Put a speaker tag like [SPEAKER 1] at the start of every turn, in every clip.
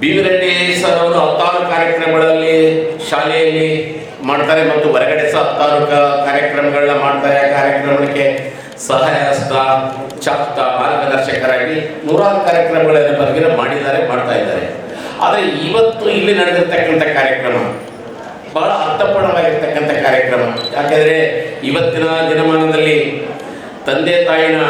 [SPEAKER 1] B V Reddy sir ಅವರು ಹತ್ತಾರು ಕಾರ್ಯಕ್ರಮಗಳಲ್ಲಿ ಶಾಲೆಯಲ್ಲಿ ಮಾಡ್ತಾರೆ ಮತ್ತು ಹೊರಗಡೆ ಸಹ ಹತ್ತಾರು ಕಾರ್ಯಕ್ರಮಗಳನ್ನ ಮಾಡ್ತಾರೆ. ಆ ಕಾರ್ಯಕ್ರಮಕ್ಕೆ ಸಹಾಯ ಹಸ್ತ, ಚಾಪ್ತ, ಮಾರ್ಗದರ್ಶಕರಾಗಿ ನೂರಾರು ಕಾರ್ಯಕ್ರಮಗಳನ್ನು ಬಗ್ಗೆ ಮಾಡಿದ್ದಾರೆ, ಮಾಡ್ತಾ ಇದ್ದಾರೆ. ಆದರೆ ಇವತ್ತು ಇಲ್ಲಿ ನಡೆದಿರ್ತಕ್ಕಂಥ ಕಾರ್ಯಕ್ರಮ ಬಹಳ ಅರ್ಥಪೂರ್ಣವಾಗಿರ್ತಕ್ಕಂಥ ಕಾರ್ಯಕ್ರಮ. ಯಾಕೆಂದರೆ ಇವತ್ತಿನ ದಿನಮಾನದಲ್ಲಿ ತಂದೆ ತಾಯಿನ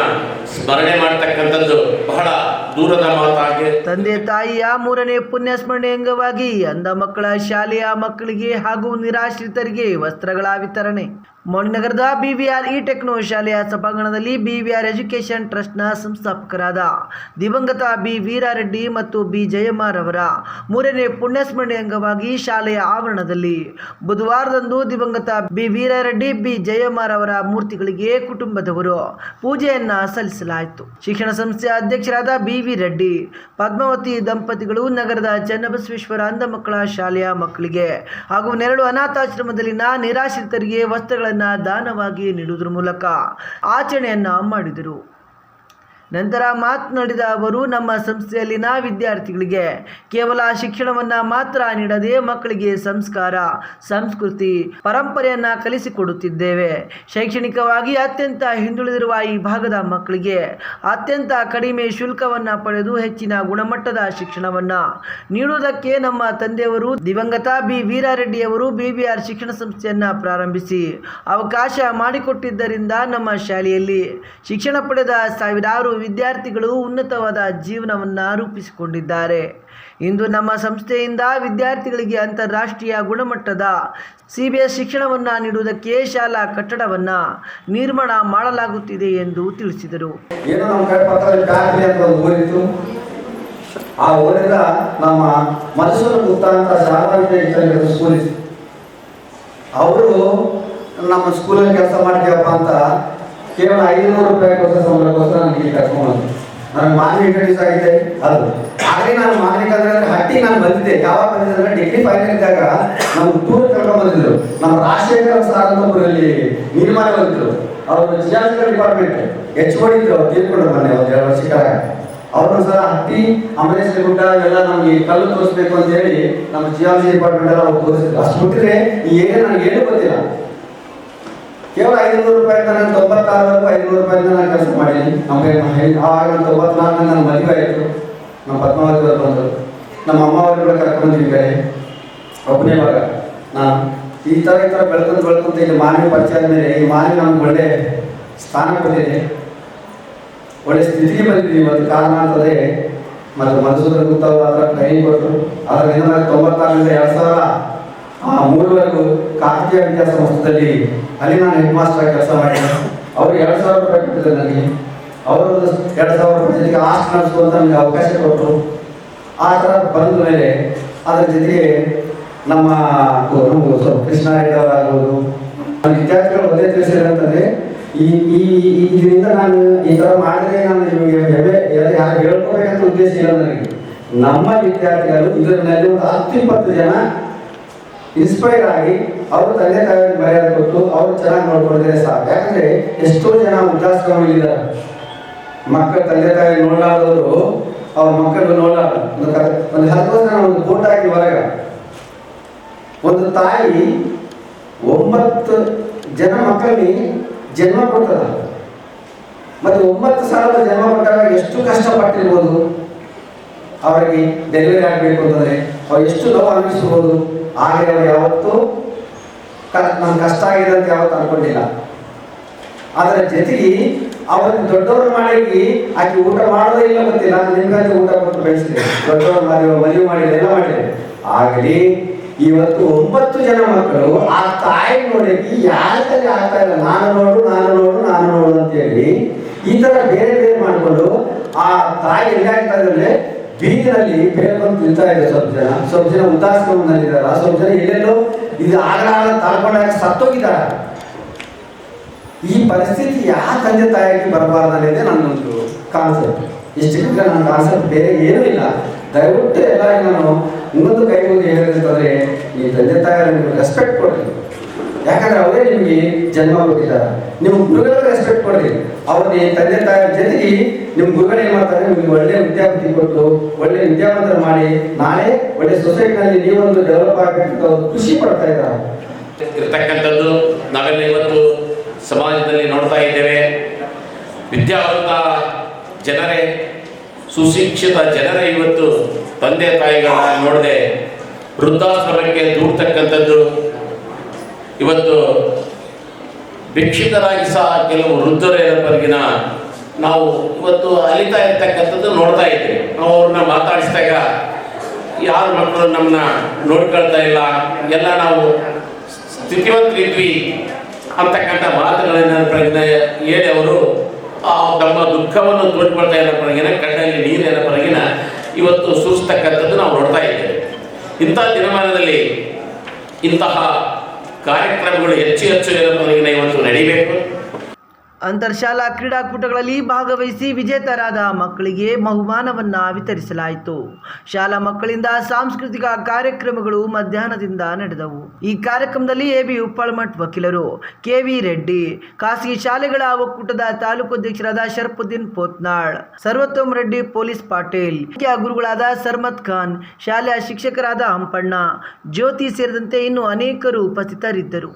[SPEAKER 1] ಸ್ಮರಣೆ ಮಾಡತಕ್ಕಂಥದ್ದು ಬಹಳ ದೂರದ ಮಾತಾಗಿ.
[SPEAKER 2] ತಂದೆ ತಾಯಿಯ ಮೂರನೇ ಪುಣ್ಯಸ್ಮರಣೆ ಅಂಗವಾಗಿ ಅಂಧ ಮಕ್ಕಳ ಶಾಲೆಯ ಮಕ್ಕಳಿಗೆ ಹಾಗೂ ನಿರಾಶ್ರಿತರಿಗೆ ವಸ್ತ್ರಗಳ ವಿತರಣೆ. ನಗರದ ಬಿವಿಆರ್ ಇ ಟೆಕ್ನೋ ಶಾಲೆಯ ಸಭಾಂಗಣದಲ್ಲಿ ಬಿವಿಆರ್ ಎಜುಕೇಶನ್ ಟ್ರಸ್ಟ್ನ ಸಂಸ್ಥಾಪಕರಾದ ದಿವಂಗತ ಬಿ ವೀರಾರೆಡ್ಡಿ ಮತ್ತು ಬಿ ಜಯಮ್ಮರವರ ಮೂರನೇ ಪುಣ್ಯಸ್ಮರಣೆ ಅಂಗವಾಗಿ ಶಾಲೆಯ ಆವರಣದಲ್ಲಿ ಬುಧವಾರದಂದು ದಿವಂಗತ ಬಿ ವೀರಾರೆಡ್ಡಿ ಬಿ ಜಯಮ್ಮರವರ ಮೂರ್ತಿಗಳಿಗೆ ಕುಟುಂಬದವರು ಪೂಜೆಯನ್ನ ಸಲ್ಲಿಸಲಾಯಿತು. ಶಿಕ್ಷಣ ಸಂಸ್ಥೆಯ ಅಧ್ಯಕ್ಷರಾದ ಬಿ ವಿ ರೆಡ್ಡಿ ಪದ್ಮಾವತಿ ದಂಪತಿಗಳು ನಗರದ ಚನ್ನಬಸವೇಶ್ವರ ಅಂಧ ಮಕ್ಕಳ ಶಾಲೆಯ ಮಕ್ಕಳಿಗೆ ಹಾಗೂ ನೆರಳು ಅನಾಥಾಶ್ರಮದಲ್ಲಿನ ನಿರಾಶ್ರಿತರಿಗೆ ವಸ್ತ್ರಗಳನ್ನು ದಾನವಾಗಿ ನೀಡುವುದರ ಮೂಲಕ ಆಚರಣೆಯನ್ನು ಮಾಡಿದರು. ನಂತರ ಮಾತನಾಡಿದ ಅವರು, ನಮ್ಮ ಸಂಸ್ಥೆಯಲ್ಲಿನ ವಿದ್ಯಾರ್ಥಿಗಳಿಗೆ ಕೇವಲ ಶಿಕ್ಷಣವನ್ನ ಮಾತ್ರ ನೀಡದೆ ಮಕ್ಕಳಿಗೆ ಸಂಸ್ಕಾರ, ಸಂಸ್ಕೃತಿ, ಪರಂಪರೆಯನ್ನ ಕಲಿಸಿಕೊಡುತ್ತಿದ್ದೇವೆ. ಶೈಕ್ಷಣಿಕವಾಗಿ ಅತ್ಯಂತ ಹಿಂದುಳಿದಿರುವ ಈ ಭಾಗದ ಮಕ್ಕಳಿಗೆ ಅತ್ಯಂತ ಕಡಿಮೆ ಶುಲ್ಕವನ್ನ ಪಡೆದು ಹೆಚ್ಚಿನ ಗುಣಮಟ್ಟದ ಶಿಕ್ಷಣವನ್ನ ನೀಡುವುದಕ್ಕೆ ನಮ್ಮ ತಂದೆಯವರು ದಿವಂಗತ ಬಿ. ವೀರಾರೆಡ್ಡಿಯವರು ಬಿಬಿಆರ್ ಶಿಕ್ಷಣ ಸಂಸ್ಥೆಯನ್ನ ಪ್ರಾರಂಭಿಸಿ ಅವಕಾಶ ಮಾಡಿಕೊಟ್ಟಿದ್ದರಿಂದ ನಮ್ಮ ಶಾಲೆಯಲ್ಲಿ ಶಿಕ್ಷಣ ಪಡೆದ ಸಾವಿರಾರು ವಿದ್ಯಾರ್ಥಿಗಳು ಉನ್ನತವಾದ ಜೀವನವನ್ನು ರೂಪಿಸಿಕೊಂಡಿದ್ದಾರೆ. ಇಂದು ನಮ್ಮ ಸಂಸ್ಥೆಯಿಂದ ವಿದ್ಯಾರ್ಥಿಗಳಿಗೆ ಅಂತಾರಾಷ್ಟ್ರೀಯ ಗುಣಮಟ್ಟದ ಸಿ ಬಿ ಎಸ್ ಶಿಕ್ಷಣವನ್ನು ನೀಡುವುದಕ್ಕೆ ಶಾಲಾ ಕಟ್ಟಡವನ್ನು ನಿರ್ಮಾಣ ಮಾಡಲಾಗುತ್ತಿದೆ ಎಂದು ತಿಳಿಸಿದರು.
[SPEAKER 3] ಆ ಓದಿದ ನಮ್ಮ ಶಾಲಾ ಸ್ಕೂಲ್ ಅವರು ನಮ್ಮ ಸ್ಕೂಲಲ್ಲಿ ಕೆಲಸ ಮಾಡ್ತೀವಪ್ಪ ಅಂತ ಕೇವಲ ಐನೂರು ರೂಪಾಯಿಗೋಸ್ಕರ ಸಂಬಳಕ್ಕೋಸ್ಕರ ನನಗೆ ಇಲ್ಲಿ ಕರ್ಕೊಂಡು ನನಗೆ ಮಾನ್ಯ ಇಂಟ್ರಡ್ಯೂಸ್ ಆಗಿದೆ ಅದು ಆಗಲೇ ನಾನು ಮಾನ್ಯಕ್ಕೆ ಅಂದ್ರೆ ಹಟ್ಟಿ ನಾನು ಬಂದಿದ್ದೆ. ಯಾವಾಗ ಬಂದಿದ್ದೆ ಅಂದ್ರೆ ಡಿಗ್ರಿ ಫೈನಲ್ ಇದ್ದಾಗ ನಮ್ಮ ಟೂರ್ ಕರ್ಕೊಂಡು ಬಂದಿದ್ರು. ನಮ್ಮ ರಾಜಶೇಖರ ಸರ್ ನಿರ್ಮಾಣ ಬಂದಿದ್ರು. ಅವರು ಜಿಯಾಲಜಿಕಲ್ ಡಿಪಾರ್ಟ್ಮೆಂಟ್ ಮಾಡಿದ್ರು ಅವ್ರು ತೀರ್ಕೊಂಡ್ರು ಮೊನ್ನೆ ಒಂದು ಎರಡು ವರ್ಷ ಕೆಳಗೆ ಅವರು ಸಹ ಹಟ್ಟಿ ಅಮರೇಶ್ವರ ಗುಡ್ಡ ಎಲ್ಲ ನಮಗೆ ಕಲ್ಲು ತೋರಿಸ್ಬೇಕು ಅಂತ ಹೇಳಿ ನಮ್ಮ ಜಿಯಾಲಜಿ ಡಿಪಾರ್ಟ್ಮೆಂಟ್ ಎಲ್ಲ ಅವ್ರು ತೋರಿಸಿದ್ರು. ಅಷ್ಟು ಬಿಟ್ಟರೆ ಈ ಏರಿಯಾ ನನಗೆ ಏನು ಗೊತ್ತಿಲ್ಲ. ಕೇವಲ ಐನೂರು ರೂಪಾಯಿ ನಾನು ತೊಂಬತ್ತಾರವರೆಗೂ ಐನೂರು ಅಂತ ನಾನು ಕೆಲಸ ಮಾಡೀನಿ ನಮಗೆ ಆವಾಗ ನಾನು ತೊಂಬತ್ನಾಲ್ಕು ನನ್ನ ಮದುವೆ ಆಯಿತು. ನಮ್ಮ ಪದ್ಮಾವತಿ ಬಂದರು. ನಮ್ಮ ಅಮ್ಮ ಅವರು ಕೂಡ ಕರ್ಕೊಂಡು ಈ ಕಡೆ. ಒಬ್ಬನೇ ಮಗ. ನಾನು ಈ ಥರ ಈ ಥರ ಬೆಳ್ಕೊಂಡು ಬೆಳ್ಕೊಂತ ಇಲ್ಲಿ ಮಾನವಿ ಪರಿಚಯ ಆದಮೇಲೆ ಈ ಮಾನವಿ ನಮ್ಗೆ ಒಳ್ಳೆ ಸ್ಥಾನ ಕೊಟ್ಟಿದೆ. ಒಳ್ಳೆ ಸ್ಥಿತಿಗೆ ಬಂದಿದ್ದೀವಿ ಇವತ್ತು. ಕಾರಣ ಅಂತಂದರೆ ಮತ್ತು ಮಧುಸೂದನ ಗುಪ್ತ ಅವರು ಟ್ರೈನಿಂಗ್ ಕೊಟ್ಟರು. ಅದರ ಏನಾದ್ರು ತೊಂಬತ್ತಾರರಿಂದ ಎರಡು ಸಾವಿರ ಆ, ಖಾಸಗಿ ಕಾಕತೀಯ ವಿದ್ಯಾಸಂಸ್ಥೆಯಲ್ಲಿ ಅಲ್ಲಿ ನಾನು ಹೆಡ್ ಮಾಸ್ಟರ್ ಕೆಲಸ ಮಾಡಿದೆ. ಅವರು ಎರಡು ಸಾವಿರ ರೂಪಾಯಿ ಕೊಟ್ಟಿದ್ದೆ ನನಗೆ. ಅವರು ಎರಡು ಸಾವಿರ ರೂಪಾಯಿ ಜೊತೆಗೆ ಆಸ್ಟ್ ನಡೆಸುವಂತ ನನಗೆ ಅವಕಾಶ ಕೊಟ್ಟರು. ಆ ಥರ ಬಂದ ಮೇಲೆ ಅದರ ಜೊತೆಗೆ ನಮ್ಮ ಸ್ವಲ್ಪ ಕೃಷ್ಣ ನಮ್ಮ ವಿದ್ಯಾರ್ಥಿಗಳು ಒಂದೇ ತಿಳಿಸಿದ್ರೆ ಈ ಈ ಇದರಿಂದ ನಾನು ಈ ಥರ ಮಾಡಿದ್ರೆ ನಾನು ನಿಮಗೆ ಹೇಳ್ಕೋಬೇಕಂತ ಉದ್ದೇಶ ಇಲ್ಲ ನನಗೆ. ನಮ್ಮ ವಿದ್ಯಾರ್ಥಿಗಳು ಇದರಲ್ಲಿ ಒಂದು ಹತ್ತು ಇಪ್ಪತ್ತು ಜನ ಇನ್ಸ್ಪೈರ್ ಆಗಿ ಅವರು ತಂದೆ ತಾಯಿ ಮರ್ಯಾದೆ ಕೊಟ್ಟು ಅವರು ಚೆನ್ನಾಗಿ ನೋಡ್ಕೊಳ್ತಾರೆ ಸಾಕು. ಯಾಕಂದ್ರೆ ಎಷ್ಟೋ ಜನ ವೃದ್ಧಾಶ್ರಮಗಳಿದ್ದಾರೆ ಮಕ್ಕಳ ತಂದೆ ತಾಯಿ ನೋಡಲಾದವರು ಅವ್ರ ಮಕ್ಕಳು ನೋಡಲಾರ ಒಂದು ಒಂದು ಹತ್ತು ವರ್ಷ ಒಂದು ಫೋಟೋ ಆಗಿ ಹೊರಗ. ಒಂದು ತಾಯಿ ಒಂಬತ್ತು ಜನ ಮಕ್ಕಳಿಗೆ ಜನ್ಮ ಕೊಡ್ತದ ಮತ್ತೆ ಒಂಬತ್ತು ಸಾವಿರದ ಜನ್ಮ ಕೊಟ್ಟಾಗ ಎಷ್ಟು ಕಷ್ಟಪಟ್ಟಿರ್ಬೋದು? ಅವರಿಗೆ ಡೆಲಿವರಿ ಆಗಬೇಕು ಅಂತಂದ್ರೆ ಎಷ್ಟು ನೋವು ಅನುಭವಿಸ್ಬೋದು? ಆದರೆ ಅವ್ರು ಯಾವತ್ತೂ ನನ್ನ ಕಷ್ಟ ಆಗಿದೆ ಅಂತ ಯಾವತ್ತು ಅನ್ಕೊಂಡಿಲ್ಲ. ಅದರ ಜೊತೆಗೆ ಅವರನ್ನು ದೊಡ್ಡವರು ಮಾಡಿ ಆಕೆ ಊಟ ಮಾಡೋದೇ ಇಲ್ಲ ಗೊತ್ತಿಲ್ಲ. ನಿಮ್ಗಾಗಿ ಊಟ ಕೊಟ್ಟು ಬೆಳೆಸಿದೆ ದೊಡ್ಡವ್ರ ಮಾಡಿ ಮದುವೆ ಮಾಡಿದೆ ಎಲ್ಲ ಮಾಡಿದೆ ಆಗಲಿ, ಇವತ್ತು ಒಂಬತ್ತು ಜನ ಮಕ್ಕಳು ಆ ತಾಯಿ ನೋಡಿ ಯಾರಲ್ಲಿ ಆಗ್ತಾ ಇಲ್ಲ ನಾನು ನೋಡು ನಾನು ನೋಡು ನಾನು ನೋಡು ಅಂತ ಹೇಳಿ ಈ ತರ ಬೇರೆ ಬೇರೆ ಮಾಡಿಕೊಂಡು ಆ ತಾಯಿ ಎಲ್ಲಿ ಇದ್ದಾರೆ ಬೀದಿನಲ್ಲಿ ಬೇರ್ಕೊಂಡು ತಿಂತಾ ಇದೆ ಸ್ವಲ್ಪ ಜನ. ಸ್ವಲ್ಪ ಜನ ವೃದ್ಧಾಶ್ರಮದಲ್ಲಿದ್ದಾರೆ ಸ್ವಲ್ಪ ಜನ ಎಲ್ಲೆಲ್ಲೋ ಇದು ಆಗಲಾಗ ತಾಳ್ಕೊಂಡಾಗ ಸತ್ತೋಗಿದ್ದಾರೆ. ಈ ಪರಿಸ್ಥಿತಿ ಯಾವ ತಂದೆ ತಾಯಿಗೆ ಬರಬಾರ್ದು ಅನ್ನೋದೇ ನನ್ನೊಂದು ಕಾನ್ಸೆಪ್ಟ್. ಇಷ್ಟಕ್ಕೆ ನನ್ನ ಕಾನ್ಸೆಪ್ಟ್ ಬೇರೆ ಏನೂ ಇಲ್ಲ. ದಯವಿಟ್ಟು ಎಲ್ಲ ನಾನು ಇನ್ನೊಂದು ಕೈ ಮುಂದೆ ಹೇಳಿದ್ರೆ ಈ ತಂದೆ ತಾಯಿಗಳಿಗೆ ರೆಸ್ಪೆಕ್ಟ್ ಕೊಡ್ರಿ. ಯಾಕಂದ್ರೆ ಅವರೇ ನಿಮಗೆ ಜನ್ಮ ಕೊಟ್ಟಿದ್ದಾರೆ. ನಿಮ್ಮ ಗುರುಗಳ ರೆಸ್ಪೆಕ್ಟ್ ಕೊಡ್ರಿ. ಅವ್ರಿಗೆ ತಂದೆ ತಾಯಿ ಜೊತೆಗೆ ನಿಮ್ಮ ಗುರುಗಳು ಏನ್ ಮಾಡ್ತಾರೆ? ನಿಮಗೆ ಒಳ್ಳೆ ವಿದ್ಯಾರ್ಥಿ ಕೊಟ್ಟು ಒಳ್ಳೆ ವಿದ್ಯಾವಂತರ ಮಾಡಿ ನಾಳೆ ಒಳ್ಳೆ ಸೊಸೈಟಿನಲ್ಲಿ ನೀವೊಂದು ಡೆವಲಪ್ ಆಗಬೇಕಂತ ಖುಷಿ ಪಡ್ತಾ ಇದ್ದಾರೆ.
[SPEAKER 1] ನಾವೆಲ್ಲ ಇವತ್ತು ಸಮಾಜದಲ್ಲಿ ನೋಡ್ತಾ ಇದ್ದೇವೆ. ವಿದ್ಯಾವಂತ ಜನರೇ, ಸುಶಿಕ್ಷಿತ ಜನರೇ ಇವತ್ತು ತಂದೆ ತಾಯಿಗಳನ್ನ ನೋಡದೆ ವೃದ್ಧಾಶ್ರಮಕ್ಕೆ ದೂಡ್ತಕ್ಕಂಥದ್ದು ಇವತ್ತು ಭಿಕ್ಷಿತರಾಗಿ ಸಹ ಕೆಲವು ವೃದ್ಧರೇನವರೆಗಿನ ನಾವು ಇವತ್ತು ಅಲಿತಾ ಇರ್ತಕ್ಕಂಥದ್ದು ನೋಡ್ತಾ ಇದ್ದೀವಿ. ನಾವು ಅವ್ರನ್ನ ಮಾತಾಡಿಸಿದಾಗ ಯಾರು ಮಕ್ಕಳು ನಮ್ಮನ್ನ ನೋಡ್ಕೊಳ್ತಾ ಇಲ್ಲ, ಎಲ್ಲ ನಾವು ಸ್ಥಿತಿವಂತರಿದ್ವಿ ಅಂತಕ್ಕಂಥ ಮಾತುಗಳನ್ನ ಪ್ರಜ್ಞೆ ಹೇಳಿ ಅವರು ತಮ್ಮ ದುಃಖವನ್ನು ತೋಡ್ಕೊಳ್ತಾ ಇರೋ ಕಣ್ಣಲ್ಲಿ ನೀರಿನ ಪರಗಿನ ಇವತ್ತು ಸೂಚಿಸ್ತಕ್ಕಂಥದ್ದು ನಾವು ನೋಡ್ತಾ ಇದ್ದೇವೆ. ಇಂಥ ದಿನಮಾನದಲ್ಲಿ ಇಂತಹ ಕಾರ್ಯಕ್ರಮಗಳು ಹೆಚ್ಚು ಹೆಚ್ಚು ಏನೋ ಪರಗಿನ ಇವತ್ತು ನಡಿಬೇಕು.
[SPEAKER 2] ಅಂತರ್ಶಾಲಾ ಕ್ರೀಡಾಕೂಟಗಳಲ್ಲಿ ಭಾಗವಹಿಸಿ ವಿಜೇತರಾದ ಮಕ್ಕಳಿಗೆ ಬಹುಮಾನವನ್ನು ವಿತರಿಸಲಾಯಿತು. ಶಾಲಾ ಮಕ್ಕಳಿಂದ ಸಾಂಸ್ಕೃತಿಕ ಕಾರ್ಯಕ್ರಮಗಳು ಮಧ್ಯಾಹ್ನದಿಂದ ನಡೆದವು. ಈ ಕಾರ್ಯಕ್ರಮದಲ್ಲಿ ಎಬಿ ಉಪ್ಪಳಮಠ್ ವಕೀಲರು ಕೆವಿ ರೆಡ್ಡಿ, ಖಾಸಗಿ ಶಾಲೆಗಳ ಒಕ್ಕೂಟದ ತಾಲೂಕು ಅಧ್ಯಕ್ಷರಾದ ಶರಫುದ್ದೀನ್ ಪೋತ್ನಾಳ್, ಸರ್ವೋತ್ತಮ್ ರೆಡ್ಡಿ ಪೊಲೀಸ್ ಪಾಟೀಲ್, ಮುಖ್ಯ ಗುರುಗಳಾದ ಸರ್ಮತ್ ಖಾನ್ ಶಾಲೆಯ ಶಿಕ್ಷಕರಾದ ಹಂಪಣ್ಣ, ಜ್ಯೋತಿ ಸೇರಿದಂತೆ ಇನ್ನು ಅನೇಕರು ಉಪಸ್ಥಿತರಿದ್ದರು.